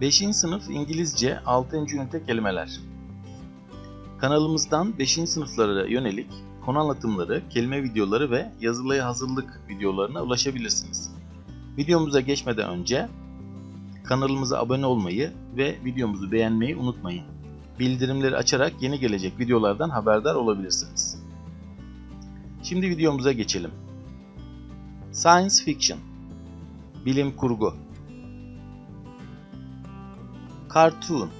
5. sınıf İngilizce 6. ünite kelimeler. Kanalımızdan 5. sınıflara yönelik konu anlatımları, kelime videoları ve yazılıya hazırlık videolarına ulaşabilirsiniz. Videomuza geçmeden önce kanalımıza abone olmayı ve videomuzu beğenmeyi unutmayın. Bildirimleri açarak yeni gelecek videolardan haberdar olabilirsiniz. Şimdi videomuza geçelim. Science Fiction Bilim kurgu Cartoon.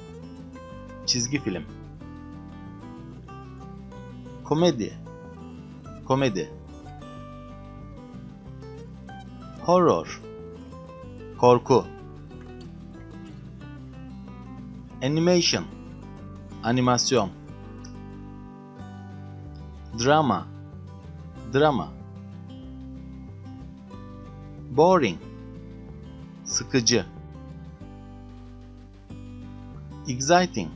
Çizgi film. Komedi. Komedi. Horror. Korku. Animation. Animasyon. Drama. Drama. Boring. Sıkıcı Exciting.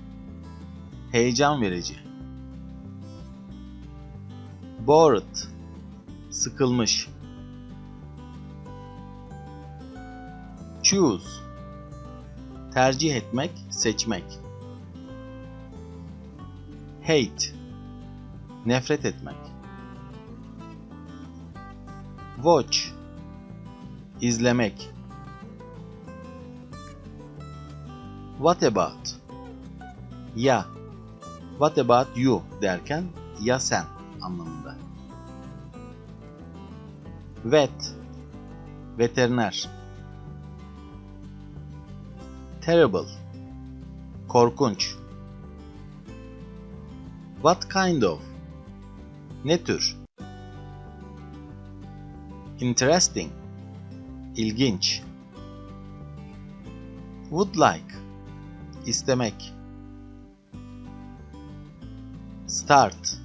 Heyecan verici. Bored. Sıkılmış. Choose. Tercih etmek, seçmek. Hate. Nefret etmek. Watch. İzlemek What about? Ya. What about you derken ya sen anlamında. Vet. Veteriner. Terrible. Korkunç. What kind of? Ne tür? Interesting. İlginç. Would like istemek. Start.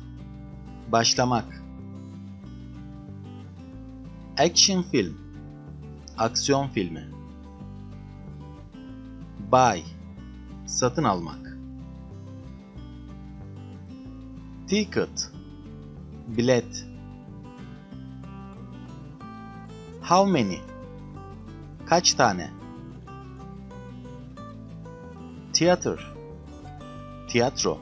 Başlamak. Action film. Aksiyon filmi. Buy. Satın almak. Ticket. Bilet. How many? Kaç tane Theater. Tiyatro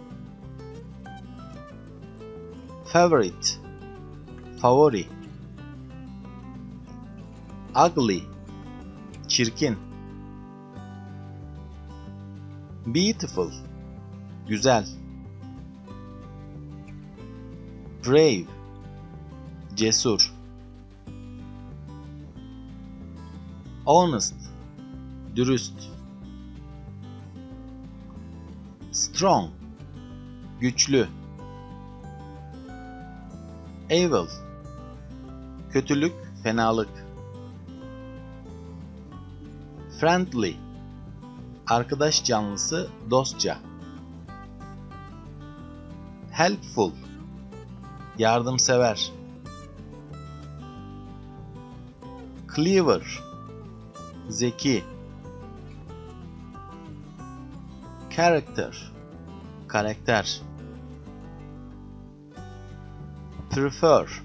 Favorite. Favori. Ugly. Çirkin. Beautiful. Güzel. Brave. Cesur. Honest. Dürüst Strong. Güçlü. Evil. Kötülük, fenalık. Friendly. Arkadaş canlısı, dostça. Helpful. Yardımsever. Clever zeki. Character karakter. Prefer.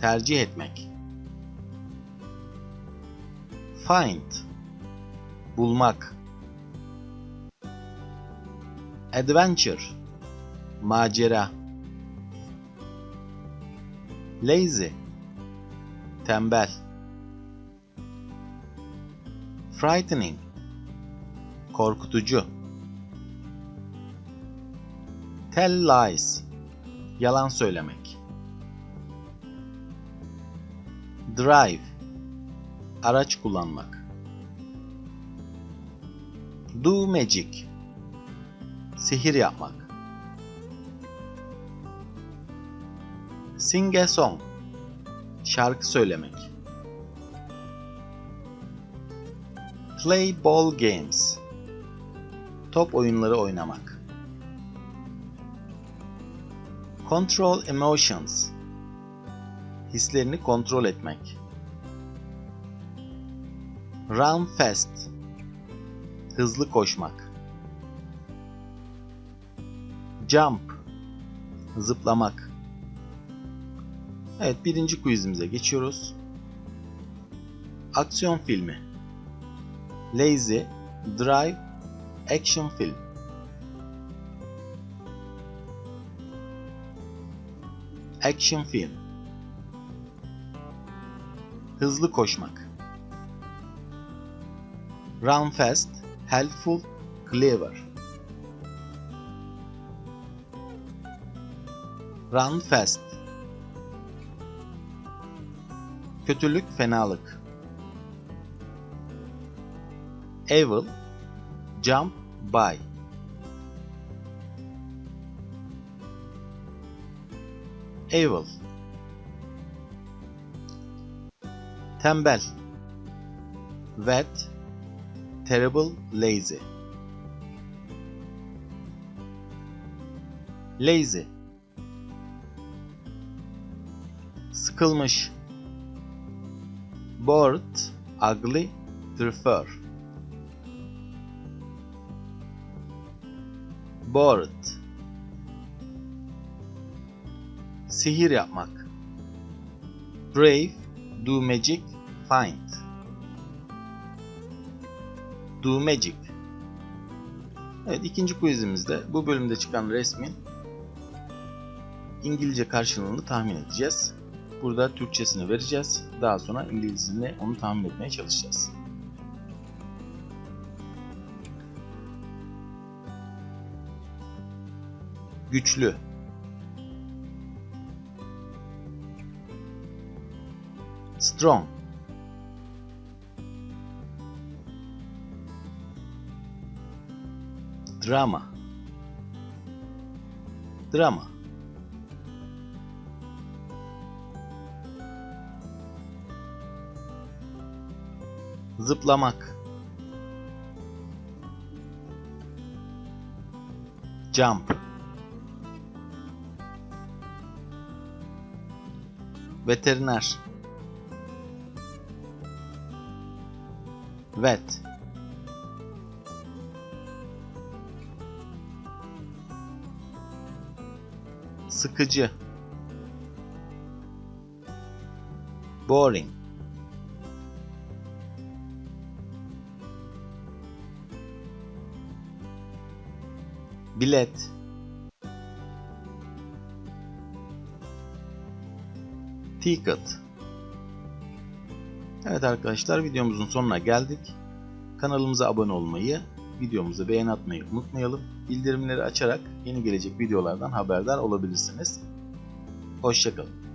Tercih etmek. Find. Bulmak. Adventure. Macera. Lazy. Tembel. Frightening. Korkutucu Tell lies. Yalan söylemek. Drive. Araç kullanmak. Do magic. Sihir yapmak. Sing a song. Şarkı söylemek. Play ball games. Top oyunları oynamak Control emotions. Hislerini kontrol etmek. Run fast. Hızlı koşmak. Jump. Zıplamak. Evet birinci quizimize geçiyoruz. Aksiyon filmi. Lazy Drive Action Film Action Film. Hızlı koşmak. Run fast, helpful, clever. Run fast Kötülük, fenalık. Evil Jump by Evil Tembel. Wet. Terrible. Lazy. Lazy. Sıkılmış. Bored. Ugly. Prefer. Bored Sihir yapmak Brave Do magic Find Do magic Evet ikinci quizimizde bu bölümde çıkan resmin İngilizce karşılığını tahmin edeceğiz. Burada Türkçesini vereceğiz. Daha sonra İngilizcesini onu tahmin etmeye çalışacağız. Güçlü Strong. Drama. Drama. Zıplamak. Jump. Veteriner Vet Sıkıcı. Boring. Bilet. Ticket Evet arkadaşlar videomuzun sonuna geldik. Kanalımıza abone olmayı, videomuza beğeni atmayı unutmayalım. Bildirimleri açarak yeni gelecek videolardan haberdar olabilirsiniz. Hoşçakalın.